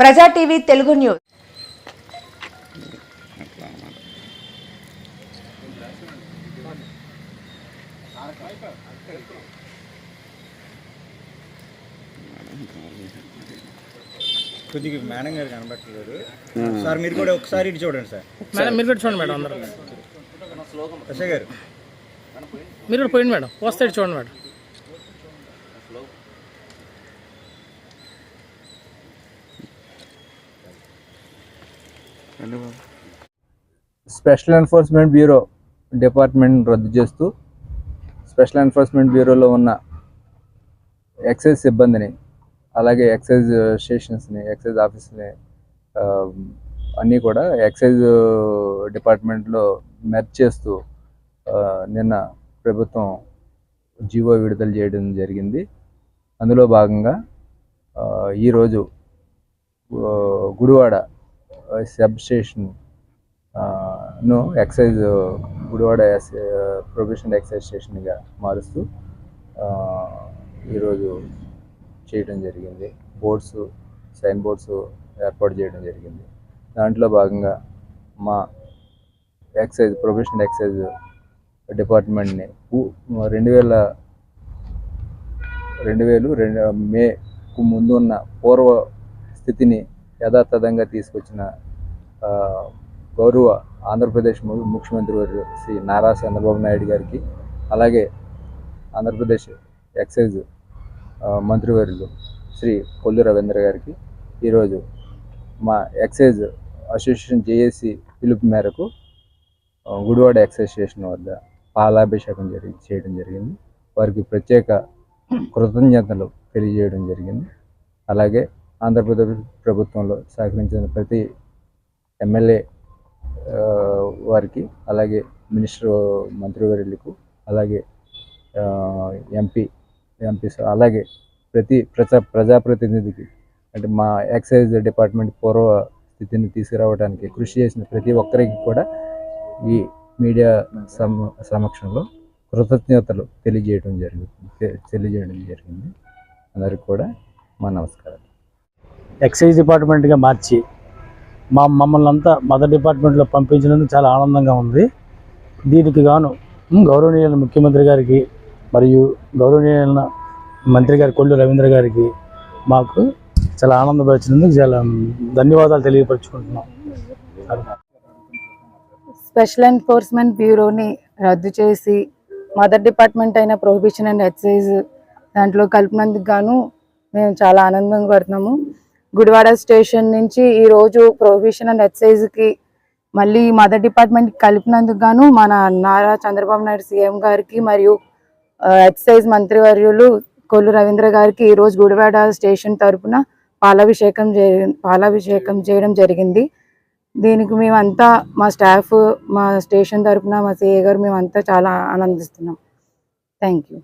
Praja TV Telugu news. కొద్దిగా madam గారు కనబట్టలేదు సార్ మీరు కూడా ఒకసారి ఇటు చూడండి సార్. మేడం మీరు కూడా చూడండి మేడం అందరూ. గారు. మీరు కూడా పోయింది మేడం. వస్తే చూడండి madam. Special enforcement bureau department రద్దు చేస్తూ స్పెషల్ ఎన్ఫోర్స్మెంట్ బ్యూరోలో ఉన్న ఎక్సైజ్ సిబ్బందిని అలాగే ఎక్సైజ్ స్టేషన్స్ని ఎక్సైజ్ ఆఫీస్ని అన్నీ కూడా ఎక్సైజ్ డిపార్ట్మెంట్లో మెర్చ్ చేస్తూ నిన్న ప్రభుత్వం జీవో విడుదల చేయడం జరిగింది. అందులో భాగంగా ఈరోజు గుడివాడ సబ్ స్టేషన్ను ఎక్సైజ్ గుడివాడ ప్రొఫెషనల్ ఎక్సైజ్ స్టేషన్గా మారుస్తూ ఈరోజు చేయడం జరిగింది. బోర్డ్స్ సైన్ బోర్డ్స్ ఏర్పాటు చేయడం జరిగింది. దాంట్లో భాగంగా మా ఎక్సైజ్ ప్రొఫెషనల్ ఎక్సైజ్ డిపార్ట్మెంట్ని రెండు వేల రెండు వేలు రెండు మేకు ముందు ఉన్న పూర్వ స్థితిని యథాతథంగా తీసుకొచ్చిన గౌరవ ఆంధ్రప్రదేశ్ ముఖ్యమంత్రి వర్యులు శ్రీ నారా చంద్రబాబు నాయుడు గారికి అలాగే ఆంధ్రప్రదేశ్ ఎక్సైజ్ మంత్రివర్యులు శ్రీ కొల్లు రవీంద్ర గారికి ఈరోజు మా ఎక్సైజ్ అసోసియేషన్ జేఏసీ పిలుపు మేరకు గుడివాడ ఎక్సైజ్ స్టేషన్ వద్ద పాలాభిషేకం జరిగి చేయడం జరిగింది. వారికి ప్రత్యేక కృతజ్ఞతలు తెలియజేయడం జరిగింది. అలాగే ఆంధ్రప్రదేశ్ ప్రభుత్వంలో సహకరించిన ప్రతి ఎమ్మెల్యే వారికి అలాగే మినిస్టర్ మంత్రివర్యులకు అలాగే ఎంపీ ఎంపీ అలాగే ప్రతి ప్రజా ప్రజాప్రతినిధికి అంటే మా ఎక్సైజ్ డిపార్ట్మెంట్ పూర్వ స్థితిని తీసుకురావడానికి కృషి చేసిన ప్రతి ఒక్కరికి కూడా ఈ మీడియా సమ సమక్షంలో కృతజ్ఞతలు తెలియజేయడం జరిగింది తెలియజేయడం జరిగింది. అందరికి కూడా మా నమస్కారాలు. ఎక్సైజ్ డిపార్ట్మెంట్గా మార్చి మా మమ్మల్ని అంతా మదర్ డిపార్ట్మెంట్లో పంపించినందుకు చాలా ఆనందంగా ఉంది. దీనికి గాను గౌరవనీయులైన గౌరవనీయుల ముఖ్యమంత్రి గారికి మరియు గౌరవనీయులైన మంత్రి గారి కొల్లు రవీంద్ర గారికి మాకు చాలా ఆనందపరిచినందుకు చాలా ధన్యవాదాలు తెలియపరుచుకుంటున్నాం. స్పెషల్ ఎన్ఫోర్స్మెంట్ బ్యూరోని రద్దు చేసి మదర్ డిపార్ట్మెంట్ అయిన ప్రొహిబిషన్ అండ్ ఎక్సైజ్ దాంట్లో కలిపినందుకు గాను మేము చాలా ఆనందంగా పడుతున్నాము. గుడివాడ స్టేషన్ నుంచి ఈ రోజు ప్రొఫెషన్ అండ్ ఎక్సైజ్కి మళ్ళీ మదర్ డిపార్ట్మెంట్కి కలిపినందుకు గాను మన నారా చంద్రబాబు నాయుడు సీఎం గారికి మరియు ఎక్సైజ్ మంత్రివర్యులు కొల్లు రవీంద్ర గారికి ఈ రోజు గుడివాడ స్టేషన్ తరపున పాలాభిషేకం చే పాలాభిషేకం చేయడం జరిగింది. దీనికి మేమంతా మా స్టాఫ్ మా స్టేషన్ తరపున మా సీఏ గారు మేమంతా చాలా ఆనందిస్తున్నాం. Thank you